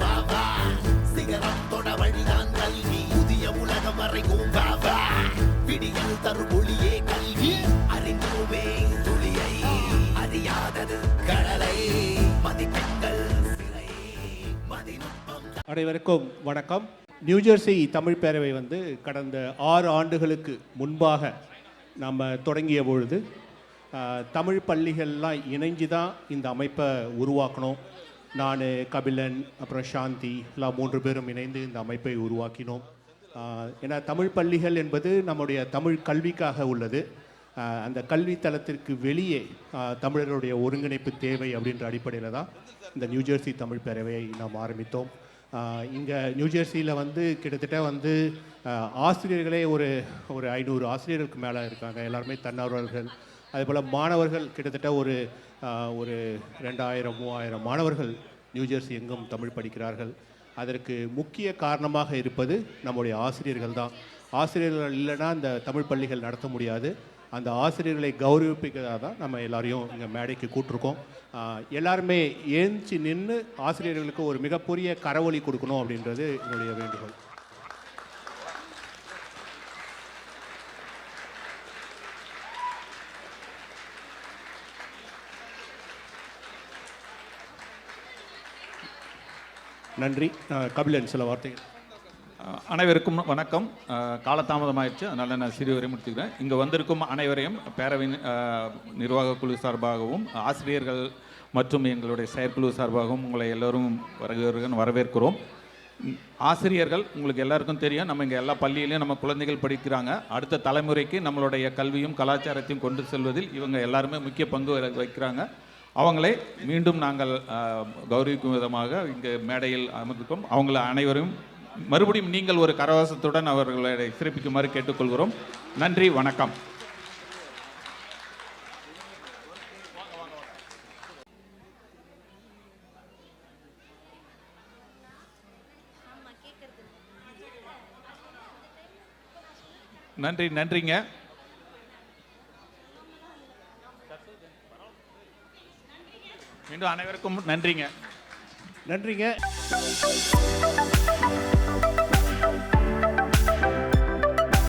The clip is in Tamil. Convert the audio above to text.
வா சிகரத்தோட கல்வி. புதிய உலகம் வரைக்கும் வா விடியல் தரு கல்வி. அறிந்தோமே துளியை. அறியாதது கடலை. மதிப்பெண்கள் அனைவருக்கும் வணக்கம். நியூஜெர்சி தமிழ் பேரவை வந்து கடந்த ஆறு ஆண்டுகளுக்கு முன்பாக நம்ம தொடங்கிய பொழுது தமிழ் பள்ளிகள்லாம் இணைஞ்சு தான் இந்த அமைப்பை உருவாக்கணும். நான் கபிலன் அப்புறம் சாந்தி எல்லாம் மூன்று பேரும் இணைந்து இந்த அமைப்பை உருவாக்கினோம். ஏன்னா தமிழ் பள்ளிகள் என்பது நம்முடைய தமிழ் கல்விக்காக உள்ளது. அந்த கல்வி தளத்திற்கு வெளியே தமிழருடைய தமிழர்களுடைய ஒருங்கிணைப்பு தேவை அப்படின்ற அடிப்படையில் தான் இந்த நியூஜெர்சி தமிழ் பேரவையை நாம் ஆரம்பித்தோம். இங்கே நியூஜெர்சியில் வந்து கிட்டத்தட்ட வந்து ஆசிரியர்களே ஒரு ஒரு ஐநூறு ஆசிரியர்களுக்கு மேலே இருக்காங்க. எல்லாருமே தன்னார்வலர்கள். அதேபோல் மாணவர்கள் கிட்டத்தட்ட ஒரு ஒரு ரெண்டாயிரம் மூவாயிரம் மாணவர்கள் நியூஜெர்சி எங்கும் தமிழ் படிக்கிறார்கள். அதற்கு முக்கிய காரணமாக இருப்பது நம்முடைய ஆசிரியர்கள் தான். ஆசிரியர்கள் இல்லைன்னா இந்த தமிழ் பள்ளிகள் நடத்த முடியாது. அந்த ஆசிரியர்களை கௌரவிப்பிக்கிறதா தான் நம்ம எல்லாரையும் இங்கே மேடைக்கு கூட்டிருக்கோம். எல்லாருமே ஏஞ்சி நின்று ஆசிரியர்களுக்கு ஒரு மிகப்பெரிய கரவொலி கொடுக்கணும் அப்படின்றது என்னுடைய வேண்டுகோள். நன்றி. கபிலன் சில வார்த்தைகள். அனைவருக்கும் வணக்கம். காலதாமதமாயிடுச்சு. அதனால் நான் சிறிய வரை முடிச்சுக்கிறேன். இங்கே வந்திருக்கும் அனைவரையும் பேரவை நிர்வாக குழு சார்பாகவும் ஆசிரியர்கள் மற்றும் எங்களுடைய செயற்குழு சார்பாகவும் உங்களை எல்லோரும் வருகிறவர்கள் வரவேற்கிறோம். ஆசிரியர்கள் உங்களுக்கு எல்லாருக்கும் தெரியும். நம்ம இங்கே எல்லா பள்ளியிலையும் நம்ம குழந்தைகள் படிக்கிறாங்க. அடுத்த தலைமுறைக்கு நம்மளுடைய கல்வியும் கலாச்சாரத்தையும் கொண்டு செல்வதில் இவங்க எல்லாருமே முக்கிய பங்கு வைக்கிறாங்க அவங்களை மீண்டும் நாங்கள் கௌரவிக்கும் விதமாக இங்கே மேடையில் அமர்ந்திருக்கோம் அவங்கள அனைவரும் மறுபடியும் நீங்கள் ஒரு கரவாசத்துடன் அவர்களை சிறப்பிக்குமாறு கேட்டுக்கொள்கிறோம். நன்றி வணக்கம். நன்றி நன்றிங்க. மீண்டும் அனைவருக்கும் நன்றிங்க. நன்றிங்க.